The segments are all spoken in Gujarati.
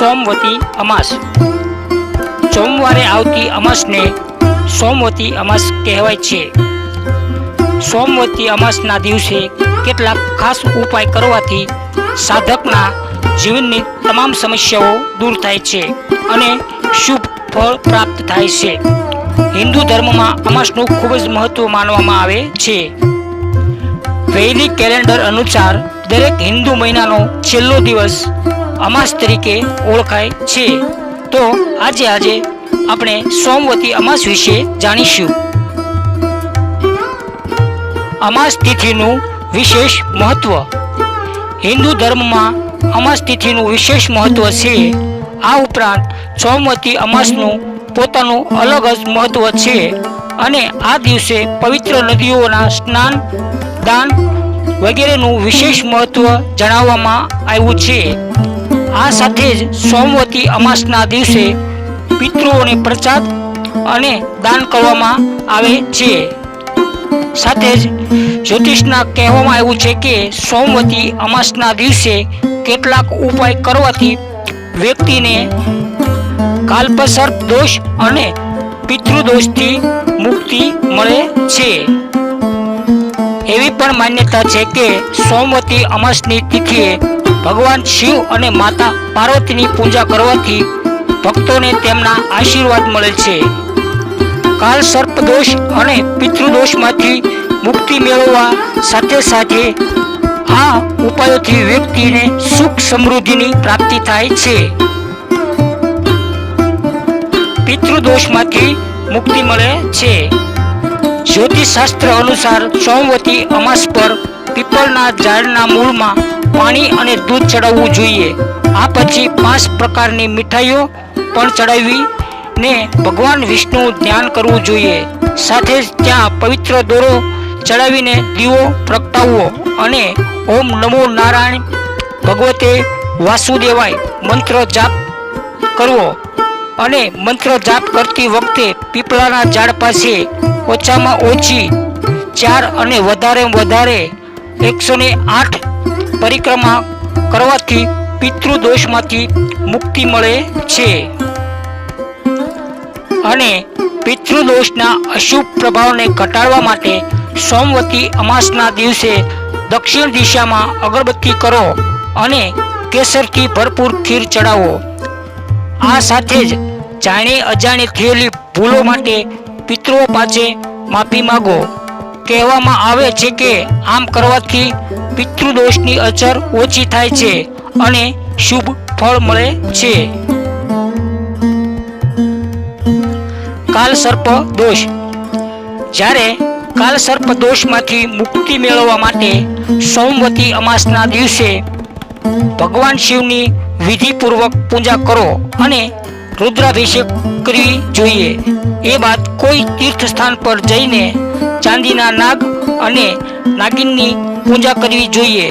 સોમવતી અમાસ. સોમવારે આવતી અમાસને સોમવતી અમાસ કહેવાય છે. સોમવતી અમાસના દિવસે કેટલાક ખાસ ઉપાય કરવાથી સાધકના જીવનની તમામ સમસ્યાઓ દૂર થાય છે અને શુભ ફળ પ્રાપ્ત થાય છે. હિન્દુ ધર્મમાં અમાસનું ખૂબ જ મહત્વ માનવામાં આવે છે. વૈદિક કેલેન્ડર અનુસાર દરેક હિન્દુ મહિનાનો છેલ્લો દિવસ અમાસ તરીકે ઓળખાય છે. તો આજે આજે આપણે સોમવતી અમાસ વિશે જાણીશું. અમાસ તિથિનું વિશેષ મહત્વ. હિન્દુ ધર્મમાં અમાસ તિથિનું વિશેષ મહત્વ છે. આ ઉપરાંત સોમવતી અમાસનું પોતાનું અલગ જ મહત્વ છે. અને આ દિવસે પવિત્ર નદીઓના સ્નાન, દાન વગેરેનું વિશેષ મહત્વ જણાવવામાં આવ્યું છે. આ સાથે જ સોમવતી અમાસના દિવસે પિતૃઓને પ્રસાદ અને દાન કરવામાં આવે છે. સાથે જ જ્યોતિષના કહેવામાં આવ્યું છે કે સોમવતી અમાસના દિવસે કેટલાક ઉપાય કરવાથી વ્યક્તિને કાલ્પસર્પ દોષ અને પિતૃદોષથી મુક્તિ મળે છે. એવી પણ માન્યતા છે કે સોમવતી અમાસની તિથિએ ભગવાન શિવ અને માતા પાર્વતીની પૂજા કરવાથી ભક્તોને તેમના આશીર્વાદ મળે છે. કાલ સર્પદોષ અને પિતૃદોષમાંથી મુક્તિ મેળવવા સાથે સાથે આ ઉપાયોથી વ્યક્તિને સુખ સમૃદ્ધિની પ્રાપ્તિ થાય છે. પિતૃદોષમાંથી મુક્તિ મળે છે. જ્યોતિષશાસ્ત્ર અનુસાર સોમવતી અમાસ પર પીપળના ઝાડના મૂળમાં પાણી અને દૂધ ચડાવવું જોઈએ. આ પછી પાંચ પ્રકારની મીઠાઈઓ પણ ચડાવવી ને ભગવાન વિષ્ણુ ધ્યાન કરવું જોઈએ. સાથે જ ત્યાં પવિત્ર દોરો ચડાવીને દીવો પ્રગટાવવો અને ઓમ નમો નારાયણ ભગવતે વાસુદેવાય મંત્ર જાપ કરવો અને મંત્ર જાપ કરતી વખતે પીપળાના ઝાડ પાસે ઓછામાં ઓછી ચાર અને વધારે વધારે એકસો ને આઠ પરિક્રમા કરવાથી પિતૃદોષમાંથી મુક્તિ મળે છે. અને પિતૃદોષના અશુભ પ્રભાવને ઘટાડવા માટે સોમવતી અમાસના દિવસે દક્ષિણ દિશામાં અગરબત્તી કરો અને કેસરથી ભરપૂર ખીર ચડાવો. આ સાથે જ જાણે અજાણે થયેલી ભૂલો માટે પિતૃઓ પાસે માફી માગો. કહેવામાં આવે છે કે આમ કરવાથી પિતૃદોષની અસર ઓછી થાય છે અને શુભ ફળ મળે છે. કાલસર્પ દોષ. જ્યારે કાલસર્પ દોષમાંથી મુક્તિ મેળવવા માટે સોમવતી અમાસના દિવસે ભગવાન શિવની વિધિપૂર્વક પૂજા કરો અને રુદ્રાભિષેક કરવી જોઈએ. એ બાદ કોઈ તીર્થ સ્થાન પર જઈને ચાંદીના નાગ અને નાગિનની પૂજા કરવી જોઈએ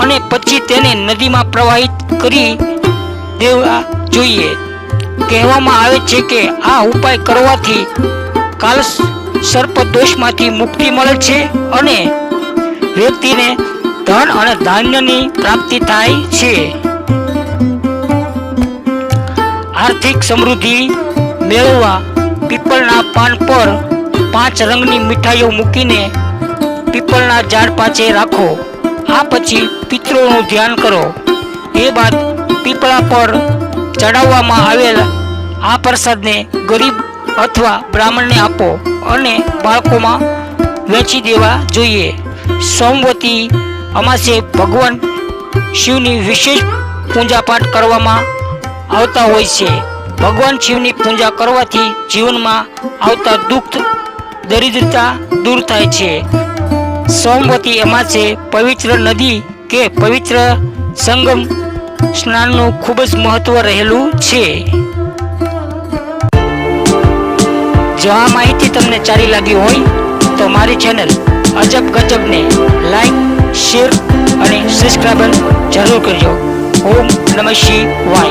અને પછી તેને નદીમાં પ્રવાહિત કરી દેવા જોઈએ. કહેવામાં આવે છે કે આ ઉપાય કરવાથી કાલ સર્પ દોષમાંથી મુક્તિ મળે છે અને વ્યક્તિને ધન અને ધાન્યની પ્રાપ્તિ થાય છે. આર્થિક સમૃદ્ધિ મેળવવા પીપળના પાન પર પાંચ રંગની મીઠાઈઓ મૂકીને પીપળના ઝાડ પાછે રાખો. આ પછી પિત્રોનું ધ્યાન કરો. એ બાદ પીપળા પર ચડાવવામાં આવેલ આ પ્રસાદને ગરીબ અથવા બ્રાહ્મણને આપો અને બાળકોમાં વેચી દેવા જોઈએ. સોમવતી અમાસે ભગવાન શિવની વિશેષ પૂજા પાઠ કરવામાં આવતા હોય છે. ભગવાન શિવની પૂજા કરવાથી જીવનમાં આવતા દુઃખ દરિદ્રતા દૂર થાય છે. સોમવતી અમાસે પવિત્ર નદી કે પવિત્ર સંગમ સ્નાનનું ખૂબ જ મહત્વ રહેલું છે. જો આ માહિતી તમને સારી લાગી હોય, તો મારી ચેનલ અજબ ગજબને લાઈક શેર અને સબસ્ક્રાઈબર જરૂર કરજો. ઓમ નમઃ શિવાય.